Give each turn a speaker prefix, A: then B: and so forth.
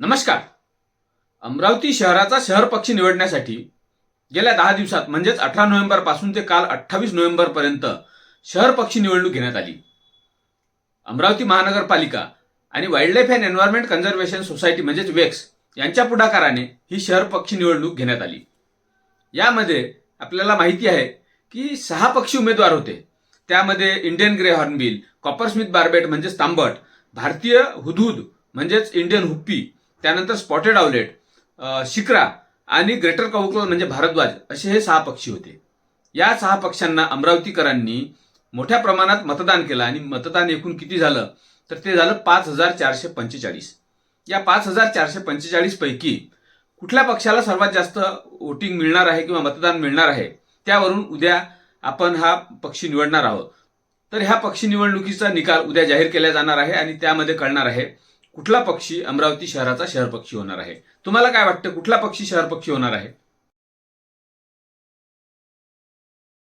A: नमस्कार. अमरावती शहराचा शहर पक्षी निवडण्यासाठी गेल्या दहा दिवसात म्हणजेच अठरा नोव्हेंबरपासून ते काल अठ्ठावीस नोव्हेंबर पर्यंत शहर पक्षी निवडणूक घेण्यात आली. अमरावती महानगरपालिका आणि wildlife and environment conservation society म्हणजेच वेक्स यांच्या पुढाकाराने ही शहर पक्षी निवडणूक घेण्यात आली. यामध्ये आपल्याला माहिती आहे की सहा पक्षी उमेदवार होते. त्यामध्ये Indian grey hornbill coppersmith barbet म्हणजेच तांबट भारतीय हुदहुद म्हणजेच इंडियन हुप्पी त्यानंतर स्पॉटेड आउलेट शिक्रा आणि ग्रेटर कौकल म्हणजे भारद्वाज असे हे सहा पक्षी होते. या सहा पक्षांना अमरावतीकरांनी मोठ्या प्रमाणात मतदान केलं आणि मतदान एकूण किती झालं? तर ते झालं पाच हजार चारशे पंचेचाळीस. या पाच हजार चारशे पंचेचाळीस पैकी कुठल्या पक्षाला सर्वात जास्त वोटिंग मिळणार आहे किंवा मतदान मिळणार आहे? त्यावरून उद्या आपण हा पक्षी निवडणार आहोत. तर ह्या पक्षी निवडणुकीचा निकाल उद्या जाहीर केला जाणार आहे आणि त्यामध्ये कळणार आहे कुठला पक्षी अमरावती शहराचा शहर पक्षी होणार आहे? तुम्हाला काय वाटतं कुठला पक्षी शहर पक्षी होणार आहे?